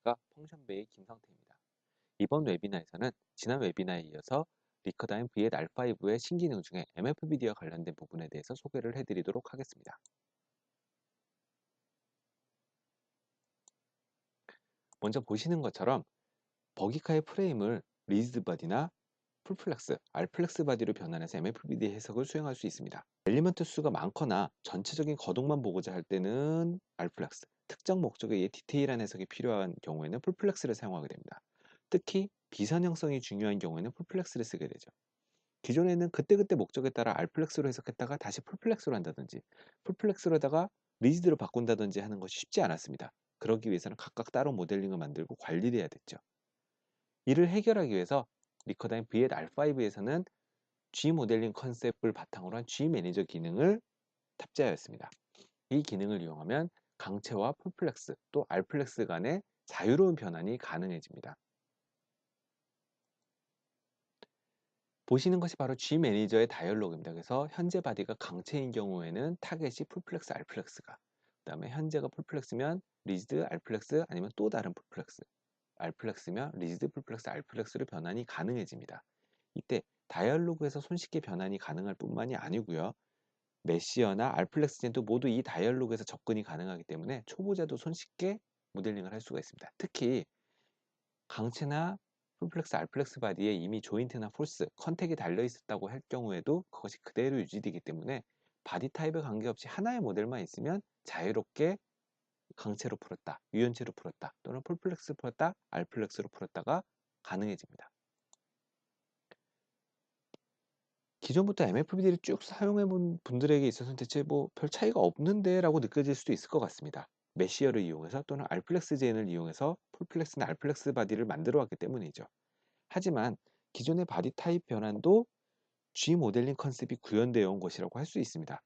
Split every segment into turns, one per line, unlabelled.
안녕하십니까 펑션베이 김성태입니다. 이번 웨비나에서는 지난 웨비나에 이어서 리커다인 V8 R5의 신기능 중에 MFBD와 관련된 부분에 대해서 소개를 해드리도록 하겠습니다. 먼저 보시는 것처럼 버기카의 프레임을 리즈드 바디나 풀플렉스, 알플렉스 바디로 변환해서 MFBD 해석을 수행할 수 있습니다. 엘리먼트 수가 많거나 전체적인 거동만 보고자 할 때는 알플렉스, 특정 목적에 의해 디테일한 해석이 필요한 경우에는 풀플렉스를 사용하게 됩니다. 특히 비선형성이 중요한 경우에는 풀플렉스를 쓰게 되죠. 기존에는 그때그때 목적에 따라 알플렉스로 해석했다가 다시 풀플렉스로 한다든지 풀플렉스로다가 리지드로 바꾼다든지 하는 것이 쉽지 않았습니다. 그러기 위해서는 각각 따로 모델링을 만들고 관리를 해야 됐죠. 이를 해결하기 위해서 리커다인 V8 R5에서는 G 모델링 컨셉을 바탕으로 한 G 매니저 기능을 탑재하였습니다. 이 기능을 이용하면 강체와 풀플렉스 또 알플렉스 간의 자유로운 변환이 가능해집니다. 보시는 것이 바로 G 매니저의 다이얼로그입니다. 그래서 현재 바디가 강체인 경우에는 타겟이 풀플렉스, 알플렉스가 그 다음에 현재가 풀플렉스면 리지드, 알플렉스 아니면 또 다른 풀플렉스 알플렉스면 리지드, 풀플렉스, 알플렉스로 변환이 가능해집니다. 이때 다이얼로그에서 손쉽게 변환이 가능할 뿐만이 아니고요. 메시어나 알플렉스젠도 모두 이 다이얼로그에서 접근이 가능하기 때문에 초보자도 손쉽게 모델링을 할 수가 있습니다. 특히 강체나 풀플렉스, 알플렉스 바디에 이미 조인트나 폴스, 컨택이 달려 있었다고 할 경우에도 그것이 그대로 유지되기 때문에 바디 타입에 관계없이 하나의 모델만 있으면 자유롭게 강체로 풀었다, 유연체로 풀었다, 또는 풀플렉스 풀었다, 알플렉스로 풀었다가 가능해집니다. 기존부터 MFBD를 쭉 사용해 본 분들에게 있어서는 대체 뭐 별 차이가 없는데 라고 느껴질 수도 있을 것 같습니다. 메시어를 이용해서 또는 알플렉스 젠을 이용해서 풀플렉스나 알플렉스 바디를 만들어 왔기 때문이죠. 하지만 기존의 바디 타입 변환도 G 모델링 컨셉이 구현되어 온 것이라고 할 수 있습니다.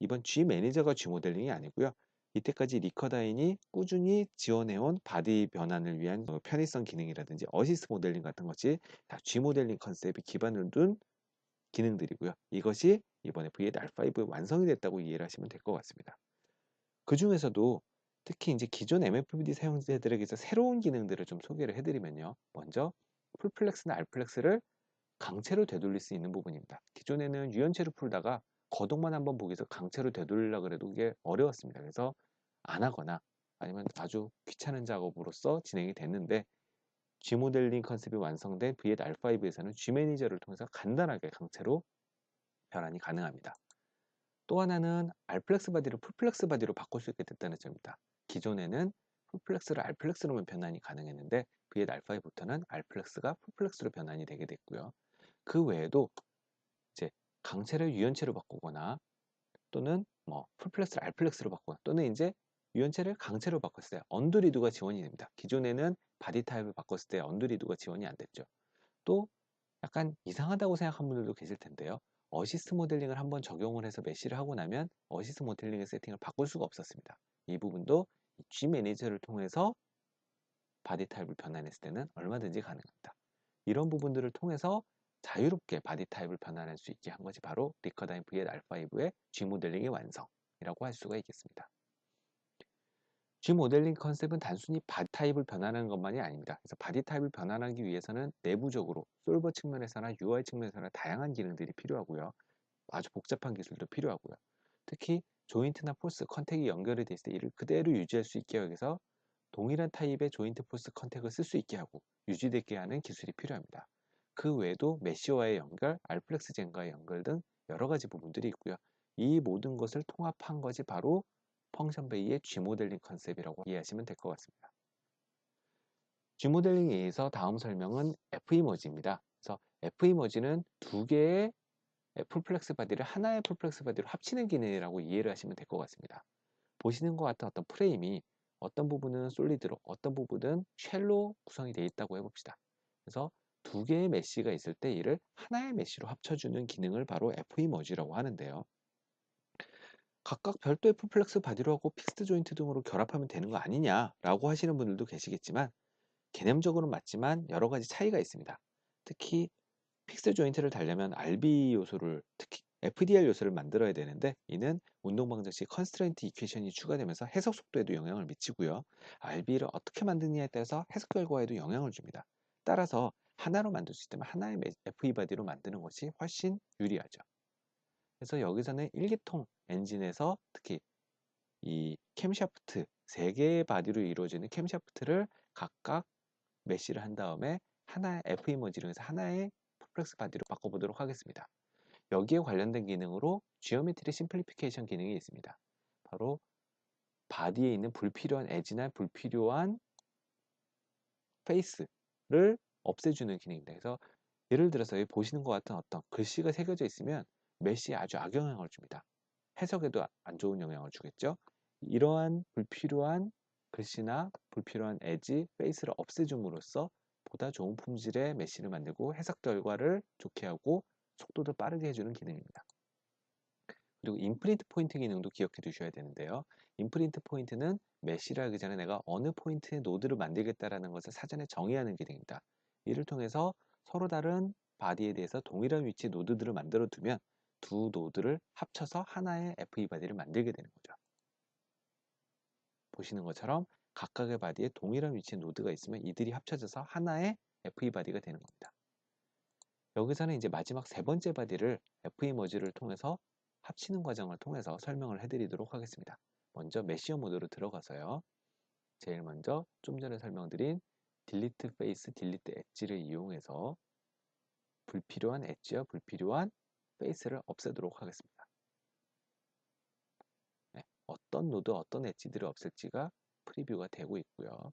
이번 G 매니저가 G 모델링이 아니고요. 이때까지 리커다인이 꾸준히 지원해온 바디 변환을 위한 뭐 편의성 기능이라든지 어시스 모델링 같은 것이 다 G 모델링 컨셉이 기반을 둔 기능들이고요. 이것이 이번에 V8 R5의 완성이 됐다고 이해를 하시면 될 것 같습니다. 그 중에서도 특히 이제 기존 MFBD 사용자들에게서 새로운 기능들을 좀 소개를 해드리면요. 먼저 풀플렉스나 알플렉스를 강체로 되돌릴 수 있는 부분입니다. 기존에는 유연체로 풀다가 거동만 한번 보기 위해서 강체로 되돌리려고 그래도 그게 어려웠습니다. 그래서 안 하거나 아니면 아주 귀찮은 작업으로서 진행이 됐는데 G 모델링 컨셉이 완성된 V8 R5에서는 G 매니저를 통해서 간단하게 강체로 변환이 가능합니다. 또 하나는 알플렉스 바디를 풀플렉스 바디로 바꿀 수 있게 됐다는 점입니다. 기존에는 풀플렉스를 알플렉스로만 변환이 가능했는데 V8 R5부터는 알플렉스가 풀플렉스로 변환이 되게 됐고요. 그 외에도 이제 강체를 유연체로 바꾸거나 또는 뭐 풀플렉스를 알플렉스로 바꾸거나 또는 이제 유연체를 강체로 바꿨을 때 언드리드가 지원이 됩니다. 기존에는 바디 타입을 바꿨을 때 언드리드가 지원이 안 됐죠. 또 약간 이상하다고 생각한 분들도 계실 텐데요. 어시스트 모델링을 한번 적용을 해서 메시를 하고 나면 어시스트 모델링의 세팅을 바꿀 수가 없었습니다. 이 부분도 G 매니저를 통해서 바디 타입을 변환했을 때는 얼마든지 가능합니다. 이런 부분들을 통해서 자유롭게 바디 타입을 변환할 수 있게 한 것이 바로 리커다인 V8 R5의 G 모델링의 완성이라고 할 수가 있겠습니다. G 모델링 컨셉은 단순히 바디 타입을 변환하는 것만이 아닙니다. 그래서 바디 타입을 변환하기 위해서는 내부적으로 솔버 측면에서나 UI 측면에서나 다양한 기능들이 필요하고요. 아주 복잡한 기술도 필요하고요. 특히 조인트나 포스, 컨택이 연결이 됐을 때 이를 그대로 유지할 수 있게 하기 위해서 동일한 타입의 조인트 포스 컨택을 쓸 수 있게 하고 유지되게 하는 기술이 필요합니다. 그 외에도 메시와의 연결, 알플렉스 젠과의 연결 등 여러 가지 부분들이 있고요. 이 모든 것을 통합한 것이 바로 펑션베이의 G 모델링 컨셉이라고 이해하시면 될 것 같습니다. G 모델링에 의해서 다음 설명은 F 이머지입니다. 그래서 F 이머지는 두 개의 풀플렉스 바디를 하나의 풀플렉스 바디로 합치는 기능이라고 이해를 하시면 될 것 같습니다. 보시는 것 같은 어떤 프레임이 어떤 부분은 솔리드로 어떤 부분은 쉘로 구성이 되어 있다고 해봅시다. 그래서 두 개의 메쉬가 있을 때 이를 하나의 메쉬로 합쳐주는 기능을 바로 F 이머지라고 하는데요. 각각 별도의 풀플렉스 바디로 하고 픽스드 조인트 등으로 결합하면 되는 거 아니냐라고 하시는 분들도 계시겠지만 개념적으로는 맞지만 여러 가지 차이가 있습니다. 특히 픽스 조인트를 달려면 RB 요소를 특히 FDR 요소를 만들어야 되는데 이는 운동 방정 시 컨스트레인트 이퀘션이 추가되면서 해석 속도에도 영향을 미치고요. RB를 어떻게 만드느냐에 따라서 해석 결과에도 영향을 줍니다. 따라서 하나로 만들 수 있다면 하나의 FE 바디로 만드는 것이 훨씬 유리하죠. 그래서 여기서는 일기통 엔진에서 특히 이 캠샤프트 세 개의 바디로 이루어지는 캠샤프트를 각각 메쉬를 한 다음에 하나의 FE 머지를 해서 하나의 풀플렉스 바디로 바꿔보도록 하겠습니다. 여기에 관련된 기능으로 지오메트리 심플리피케이션 기능이 있습니다. 바로 바디에 있는 불필요한 에지나 불필요한 페이스를 없애주는 기능입니다. 그래서 예를 들어서 보시는 것 같은 어떤 글씨가 새겨져 있으면 메시에 아주 악영향을 줍니다. 해석에도 안 좋은 영향을 주겠죠. 이러한 불필요한 글씨나 불필요한 에지, 페이스를 없애줌으로써 보다 좋은 품질의 메시를 만들고 해석 결과를 좋게 하고 속도도 빠르게 해주는 기능입니다. 그리고 인프린트 포인트 기능도 기억해 두셔야 되는데요. 인프린트 포인트는 메시를 하기 전에 내가 어느 포인트에 노드를 만들겠다라는 것을 사전에 정의하는 기능입니다. 이를 통해서 서로 다른 바디에 대해서 동일한 위치 노드들을 만들어 두면 두 노드를 합쳐서 하나의 FE 바디를 만들게 되는 거죠. 보시는 것처럼 각각의 바디에 동일한 위치의 노드가 있으면 이들이 합쳐져서 하나의 FE 바디가 되는 겁니다. 여기서는 이제 마지막 세 번째 바디를 FE 머지를 통해서 합치는 과정을 통해서 설명을 해드리도록 하겠습니다. 먼저 메시어 모드로 들어가서요. 제일 먼저 좀 전에 설명드린 딜리트 페이스, 딜리트 엣지를 이용해서 불필요한 엣지와 불필요한 페이스를 없애도록 하겠습니다. 네, 어떤 노드, 어떤 엣지들을 없앨지가 프리뷰가 되고 있고요.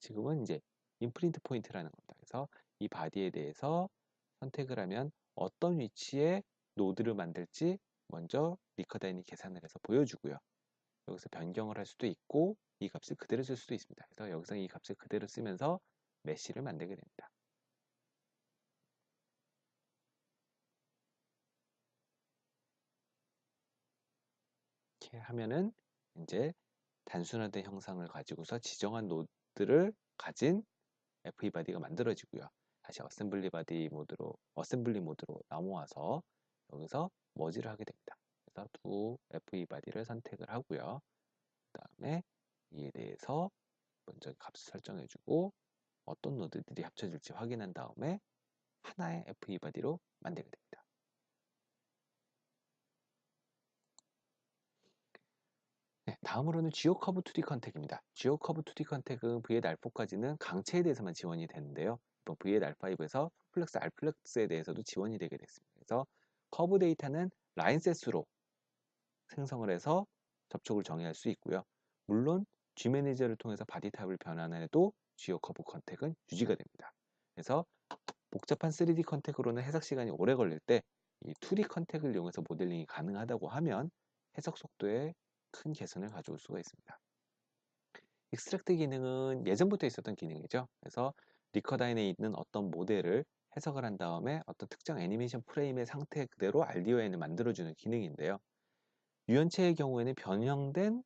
지금은 이제 인프린트 포인트라는 겁니다. 그래서 이 바디에 대해서 선택을 하면 어떤 위치에 노드를 만들지 먼저 리커다인이 계산을 해서 보여주고요. 여기서 변경을 할 수도 있고 이 값을 그대로 쓸 수도 있습니다. 그래서 여기서 이 값을 그대로 쓰면서 메시를 만들게 됩니다. 이렇게 하면은 이제 단순화된 형상을 가지고서 지정한 노드를 가진 FE 바디가 만들어지고요. 다시 어셈블리 바디 모드로 어셈블리 모드로 넘어와서 여기서 머지를 하게 됩니다. 그래서 두 FE 바디를 선택을 하고요. 그 다음에 이에 대해서 먼저 값을 설정해주고 어떤 노드들이 합쳐질지 확인한 다음에 하나의 FE 바디로 만들게 됩니다. 네, 다음으로는 지오커브 2D 컨택입니다. 지오커브 2D 컨택은 v l 4까지는 강체에 대해서만 지원이 되는데요. 이번 v l 5에서 플렉스 알플렉스에 대해서도 지원이 되게 됐습니다. 그래서 커브 데이터는 라인셋으로 생성을 해서 접촉을 정의할 수 있고요. 물론 G매니저를 통해서 바디 타입을 변환해도 지오 커브 컨택은 유지가 됩니다. 그래서 복잡한 3D 컨택으로는 해석 시간이 오래 걸릴 때 이 2D 컨택을 이용해서 모델링이 가능하다고 하면 해석 속도에 큰 개선을 가져올 수가 있습니다. 익스트랙트 기능은 예전부터 있었던 기능이죠. 그래서 리커다인에 있는 어떤 모델을 해석을 한 다음에 어떤 특정 애니메이션 프레임의 상태 그대로 RDON을 만들어주는 기능인데요. 유연체의 경우에는 변형된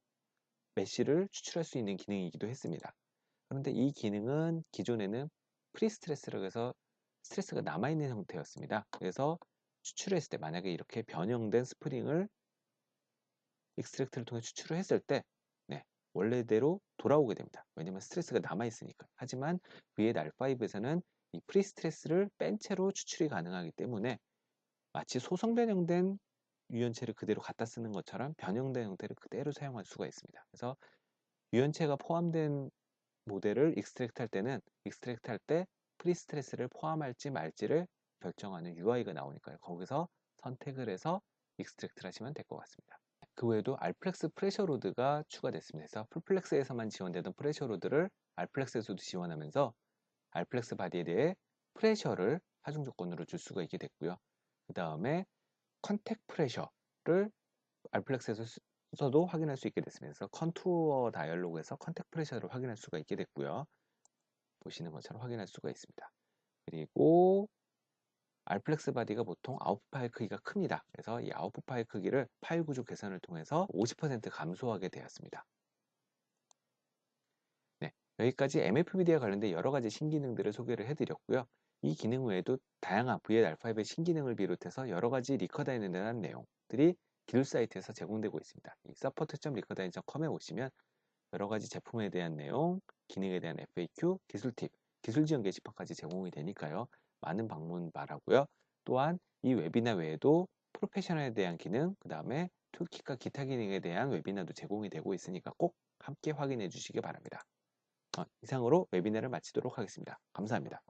메시를 추출할 수 있는 기능이기도 했습니다. 그런데 이 기능은 기존에는 프리스트레스라고 해서 스트레스가 남아있는 형태였습니다. 그래서 추출했을 때 만약에 이렇게 변형된 스프링을 익스트랙트를 통해 추출을 했을 때 네, 원래대로 돌아오게 됩니다. 왜냐하면 스트레스가 남아있으니까. 하지만 VL-5에서는 이 프리스트레스를 뺀 채로 추출이 가능하기 때문에 마치 소성 변형된 유연체를 그대로 갖다 쓰는 것처럼 변형된 형태를 그대로 사용할 수가 있습니다. 그래서 유연체가 포함된 모델을 익스트랙트 할 때는 익스트랙트 할 때 프리스트레스를 포함할지 말지를 결정하는 UI가 나오니까요. 거기서 선택을 해서 익스트랙트를 하시면 될 것 같습니다. 그 외에도 알플렉스 프레셔 로드가 추가됐습니다. 그래서 풀플렉스에서만 지원되던 프레셔 로드를 알플렉스에서도 지원하면서 알플렉스 바디에 대해 프레셔를 하중 조건으로 줄 수가 있게 됐고요. 그 다음에 컨택 프레셔를 알플렉스에서도 확인할 수 있게. 그래서 컨투어 다이얼로그에서 컨택 프레셔를 확인할 수가 있게 됐고요. 보시는 것처럼 확인할 수가 있습니다. 그리고 알플렉스 바디가 보통 아웃풋 파일 크기가 큽니다. 그래서 이 아웃풋 파일 크기를 파일 구조 개선을 통해서 50% 감소하게 되었습니다. 네, 여기까지 MFBD와 관련된 여러 가지 신기능들을 소개를 해드렸고요. 이 기능 외에도 다양한 VLR5의 신기능을 비롯해서 여러 가지 리커다인에 대한 내용들이 기술 사이트에서 제공되고 있습니다. 이 support.리커다인.com에 오시면 여러 가지 제품에 대한 내용, 기능에 대한 FAQ, 기술 팁, 기술 지원 게시판까지 제공이 되니까요. 많은 방문 바라고요. 또한 이 웨비나 외에도 프로페셔널에 대한 기능, 그 다음에 툴kit과 기타 기능에 대한 웨비나도 제공이 되고 있으니까 꼭 함께 확인해 주시기 바랍니다. 어, 이상으로 웨비나를 마치도록 하겠습니다. 감사합니다.